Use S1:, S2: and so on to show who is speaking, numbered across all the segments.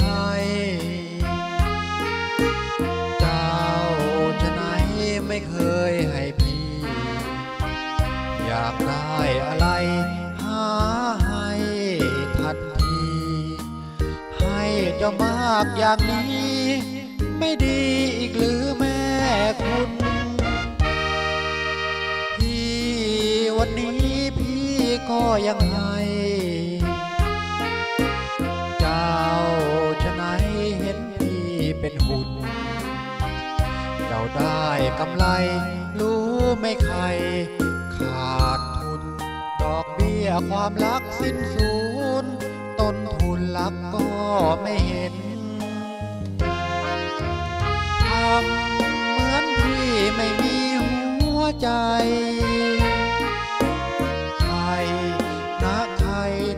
S1: ให้ เจ้าจะไหนไม่เคยให้พี่ อยากได้อะไรหาให้ทันที ให้เจ้ามากอย่างนี้ ไม่ดีอีกหรือแม่คุณพี่วันนี้พี่ก็ยังให้ำไร รู้ไม่ใคร ขาดทุน ดอกเบี้ยความรักสิ้นสูญต้นทุนรักก็ไม่เห็นทำเหมือนพี่ไม่มีหัวใจใครนะใคร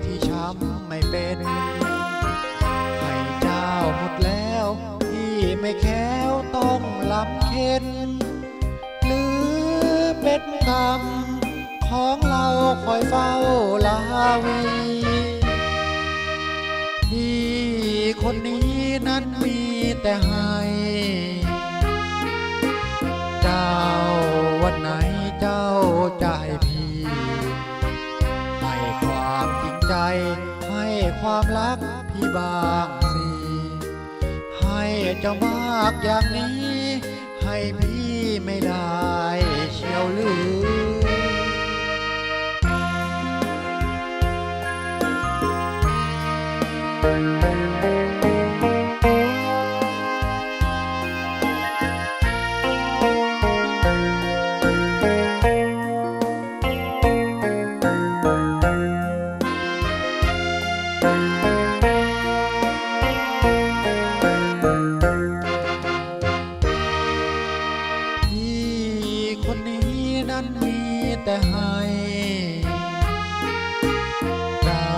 S1: ที่ช้ำไม่เป็นให้เจ้าหมดแล้ว พี่ไม่แค้วต้องลำเค็น เป็นกรรมของเราคอยเฝ้าลาวีที่คนนี้นั้นมีแต่ให้เจ้าวันไหนเจ้าจะให้พี่ให้ความจริงใจ ให้ความรักพี่บางสิให้เจ้ามากอย่างนี้ ให้พี่ไม่ได้ นี้นั้นมีแต่ให้เจ้า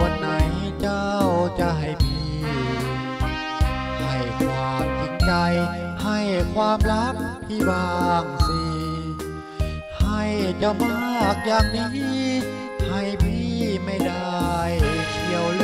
S1: วันไหนเจ้าจะให้พี่ ให้ความจริงใจ ให้ความรักพี่บางสิ ให้เจ้ามากอย่างนี้ ให้พี่ไม่ได้เชียวหรื